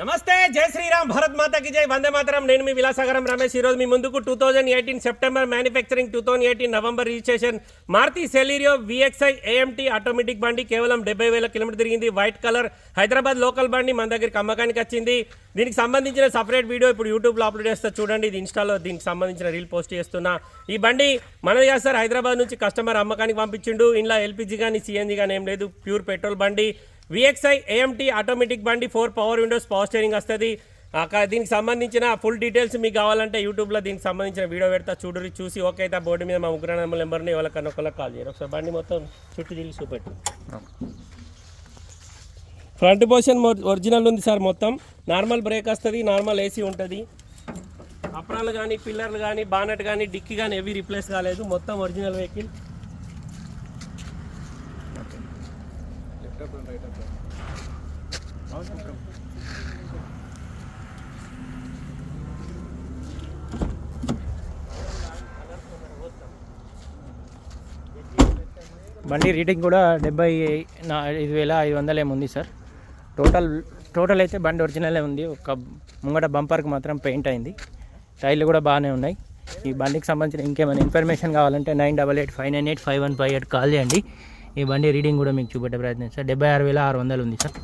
నమస్తే జై శ్రీరామ్ భరత్ మాతకి జై. వందే మాతరం. నేను మీ విలాసాగరం రమేష్. ఈరోజు మీ ముందుకు two thousand eighteen September manufacturing two thousand eighteen November registration. Maruti Celerio VXI AMT automatic బండి కేవలం డెబ్బై వేల కిలోమీటర్ తిరిగింది. వైట్ కలర్ హైదరాబాద్ లోకల్ బండి మన దగ్గరికి అమ్మకానికి వచ్చింది. దీనికి సంబంధించిన సపరేట్ వీడియో ఇప్పుడు యూట్యూబ్లో అప్లోడ్ చేస్తా చూడండి. ఇది ఇన్స్టాలో దీనికి సంబంధించిన రీల్ పోస్ట్ చేస్తున్నా. ఈ బండి మనది కాదు సార్ హైదరాబాద్ నుంచి కస్టమర్ అమ్మకానికి పంపించిండు. ఇంట్లో ఎల్పిజి కానీ సిఎన్జి కానీ ఏం లేదు. ప్యూర్ పెట్రోల్ బండి. విఎక్స్ఐ ఏఎంటీ ఆటోమేటిక్ బండి four power windows power steering వస్తుంది. అక్కడ దీనికి సంబంధించిన ఫుల్ డీటెయిల్స్ మీకు కావాలంటే యూట్యూబ్లో దీనికి సంబంధించిన వీడియో పెడతా చూడరు చూసి ఓకే అయితే బోర్డు మీద మా ఉగ్ర నెంబర్ని ఎవరికన్నా ఒకళ్ళకి కాల్ చేయరు. ఒకసారి బండి మొత్తం చుట్టూ తిరిగి చూపెట్టు. ఫ్రంట్ పోర్షన్ ఒరిజినల్ ఉంది సార్ మొత్తం. నార్మల్ బ్రేక్ వస్తుంది నార్మల్ ఏసీ ఉంటుంది. అప్రాలు కానీ పిల్లర్లు కానీ బానెట్ కానీ డిక్కీ కానీ ఏవి రిప్లేస్ కాలేదు. మొత్తం ఒరిజినల్ వెహికల్. బండి రీడింగ్ కూడా డెబ్బై నా ఐదు వేల ఐదు వందలు ఏమి ఉంది సార్. టోటల్ టోటల్ అయితే బండి ఒరిజినలే ఉంది. ఒక ముంగట బంపర్కి మాత్రం పెయింట్ అయింది. టైర్లు కూడా బాగానే ఉన్నాయి. ఈ బండికి సంబంధించిన ఇంకేమైనా ఇన్ఫర్మేషన్ కావాలంటే nine double eight five nine eight five one five eight call చేయండి. ఈ బండి రీడింగ్ కూడా మీకు చూపెట్టే ప్రయత్నం సార్ డెబ్బై ఆరు వేల ఆరు వందలు ఉంది సార్.